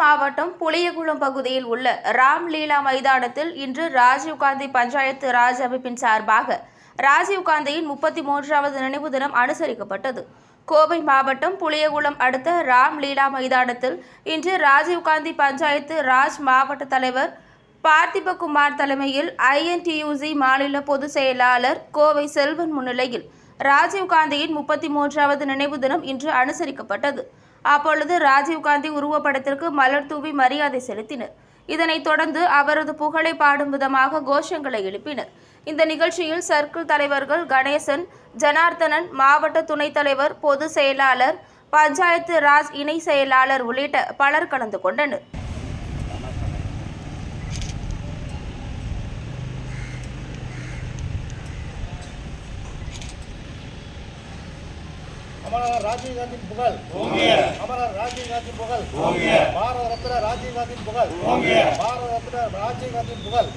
மாவட்டம் புளியகுளம் பகுதியில் உள்ள ராம்லீலா மைதானத்தில் இன்று ராஜீவ்காந்தி பஞ்சாயத்து ராஜ் அமைப்பின் சார்பாக ராஜீவ்காந்தியின் முப்பத்தி மூன்றாவது நினைவு தினம் அனுசரிக்கப்பட்டது. கோவை மாவட்டம் புளியகுளம் அடுத்த ராம்லீலா மைதானத்தில் இன்று ராஜீவ்காந்தி பஞ்சாயத்து ராஜ் மாவட்ட தலைவர் பார்த்திபகுமார் தலைமையில் ஐஎன்டியூசி மாநில பொதுச் செயலாளர் கோவை செல்வன் முன்னிலையில் ராஜீவ்காந்தியின் முப்பத்தி மூன்றாவது நினைவு தினம் இன்று அனுசரிக்கப்பட்டது. அப்பொழுது ராஜீவ்காந்தி உருவப்படத்திற்கு மலர் தூவி மரியாதை செலுத்தினர். இதனைத் தொடர்ந்து அவரது புகழை பாடும் விதமாக கோஷங்களை எழுப்பினர். இந்த நிகழ்ச்சியில் சர்க்கிள் தலைவர்கள் கணேசன் ஜனார்த்தனன் மாவட்ட துணைத் தலைவர் பொதுச் செயலாளர் பஞ்சாயத்து ராஜ் இணை செயலாளர் உள்ளிட்ட பலர் கலந்து கொண்டனர். அமரர் ராஜீவ் காந்தியின் புகழ். அமரர் ராஜீவ் காந்தி புகழ். பாரத ரத்னா ராஜீவ் காந்தியின் புகழ். பாரத ரத்னா ராஜீவ் காந்தியின் புகழ்.